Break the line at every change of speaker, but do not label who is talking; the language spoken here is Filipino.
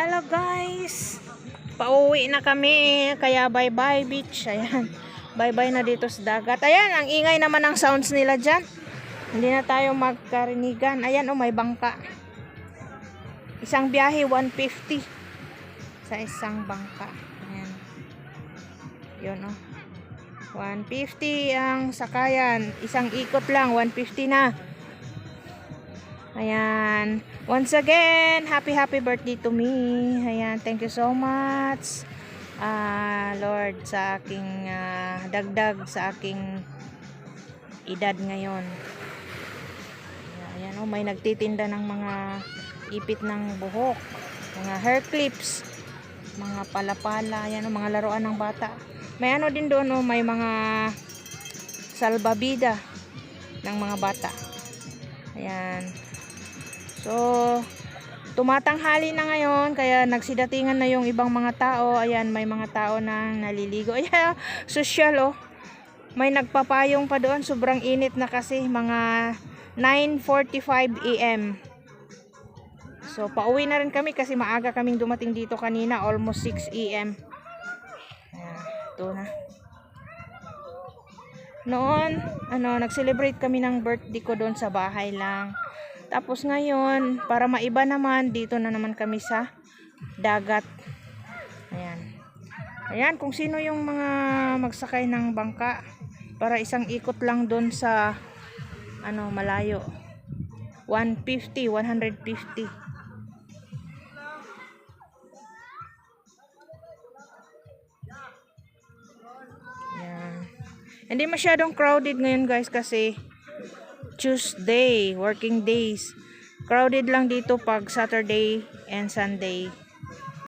Hello guys! Pauwi na kami, kaya bye bye beach. Ayan, bye bye na dito sa dagat. Ayan, ang ingay naman ng sounds nila dyan. Hindi na tayo magkarinigan. Ayan oh, may bangka. Isang biyahe, 150. Sa isang bangka. Ayan. Yun oh. 150 ang sakayan. Isang ikot lang, 150 na. Ayan. Once again, happy happy birthday to me. Ayan, thank you so much. Ah, Lord, sa aking ah, dagdag sa aking edad ngayon. Ayan, oh, may nagtitinda ng mga ipit ng buhok, mga hair clips, mga palapala, ayan, oh, mga laruan ng bata. May ano din doon, oh, may mga salbabida ng mga bata. Ayan. So, tumatanghali na ngayon, kaya nagsidatingan na yung ibang mga tao. Ayan, may mga tao na naliligo. Ayan, social oh. May nagpapayong pa doon, sobrang init na kasi, mga 9.45 a.m. So, pauwi na rin kami kasi maaga kaming dumating dito kanina, almost 6 a.m. Ayan, ito na. Noon, ano, nag-celebrate kami ng birthday ko doon sa bahay lang. Tapos ngayon, para maiba naman, dito na naman kami sa dagat. Ayan. Ayan, kung sino yung mga magsakay ng bangka para isang ikot lang doon sa ano, malayo. 150, 150. Ayan. Hindi masyadong crowded ngayon guys kasi Tuesday, working days. Crowded lang dito pag Saturday and Sunday.